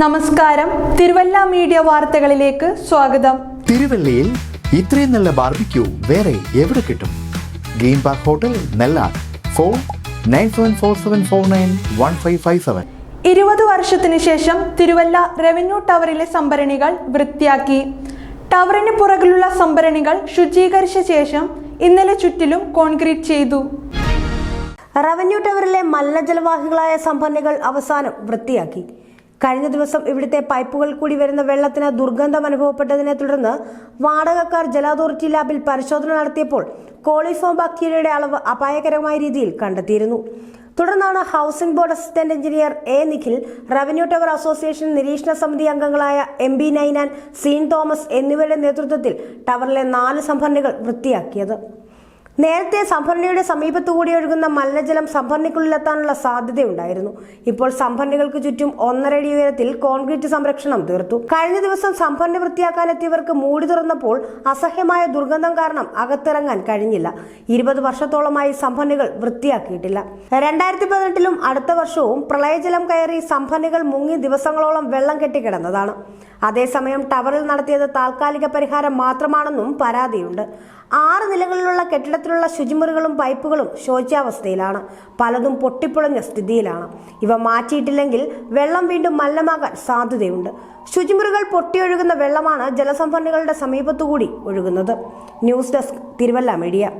നമസ്കാരം. തിരുവല്ല മീഡിയ വാർത്തകളിലേക്ക് സ്വാഗതം. തിരുവല്ലയിൽ ഇത്രയും നല്ല ബാർബിക്യൂ വേറെ എവിടെ കിട്ടും? Green park hotel നെല്ലാർ phone nine seven four seven four nine one five five seven ഇരുപത് വർഷത്തിന് ശേഷം തിരുവല്ല റവന്യൂ ടവറിലെ സംഭരണികൾ വൃത്തിയാക്കി. ടവറിന് പുറകിലുള്ള സംഭരണികൾ ശുചീകരിച്ച ശേഷം ഇന്നലെ ചുറ്റിലും കോൺക്രീറ്റ് ചെയ്തു. റവന്യൂ ടവറിലെ മലിനജലവാഹികളായ സംഭരണികൾ അവസാനം വൃത്തിയാക്കി. കഴിഞ്ഞ ദിവസം ഇവിടുത്തെ പൈപ്പുകൾ കൂടി വരുന്ന വെള്ളത്തിന് ദുർഗന്ധം അനുഭവപ്പെട്ടതിനെ തുടർന്ന് വാടകക്കാർ ജല അതോറിറ്റി ലാബിൽ പരിശോധന നടത്തിയപ്പോൾ കോളിഫോം ബാക്ടീരിയയുടെ അളവ് അപായകരമായ രീതിയിൽ കണ്ടെത്തിയിരുന്നു. തുടർന്നാണ് housing board assistant engineer A Nikhil revenue tower association നിരീക്ഷണ സമിതി അംഗങ്ങളായ എം ബി നൈനാൻ സീൻ തോമസ് എന്നിവരുടെ നേതൃത്വത്തിൽ ടവറിലെ നാല് സംഭരണികൾ വൃത്തിയാക്കിയത്. നേരത്തെ സംഭരണിയുടെ സമീപത്തു കൂടി ഒഴുകുന്ന മലിനജലം സംഭരണിക്കുള്ളിലെത്താനുള്ള സാധ്യതയുണ്ടായിരുന്നു. ഇപ്പോൾ സംഭരണികൾക്ക് ചുറ്റും ഒന്നരടി ഉയരത്തിൽ കോൺക്രീറ്റ് സംരക്ഷണം തീർത്തു. കഴിഞ്ഞ ദിവസം സംഭരണി വൃത്തിയാക്കാനെത്തിയവർക്ക് മൂടി തുറന്നപ്പോൾ അസഹ്യമായ ദുർഗന്ധം കാരണം അകത്തിറങ്ങാൻ കഴിഞ്ഞില്ല. ഇരുപത് വർഷത്തോളമായി സംഭരണികൾ വൃത്തിയാക്കിയിട്ടില്ല. രണ്ടായിരത്തി പതിനെട്ടിലും അടുത്ത വർഷവും പ്രളയജലം കയറി സംഭരണികൾ മുങ്ങി ദിവസങ്ങളോളം വെള്ളം കെട്ടിക്കിടന്നതാണ്. അതേസമയം ടവറിൽ നടത്തിയത് താൽക്കാലിക പരിഹാരം മാത്രമാണെന്നും പരാതിയുണ്ട്. ആറ് നിലകളിലുള്ള കെട്ടിടത്തിലുള്ള ശുചിമുറികളും പൈപ്പുകളും ശോച്യാവസ്ഥയിലാണ്. പലതും പൊട്ടിപ്പൊളഞ്ഞ സ്ഥിതിയിലാണ്. ഇവ മാറ്റിയിട്ടില്ലെങ്കിൽ വെള്ളം വീണ്ടും മല്ലമാകാൻ സാധ്യതയുണ്ട്. ശുചിമുറികൾ പൊട്ടിയൊഴുകുന്ന വെള്ളമാണ് ജലസംഭരണികളുടെ സമീപത്തുകൂടി ഒഴുകുന്നത്. News desk Thiruvalla media.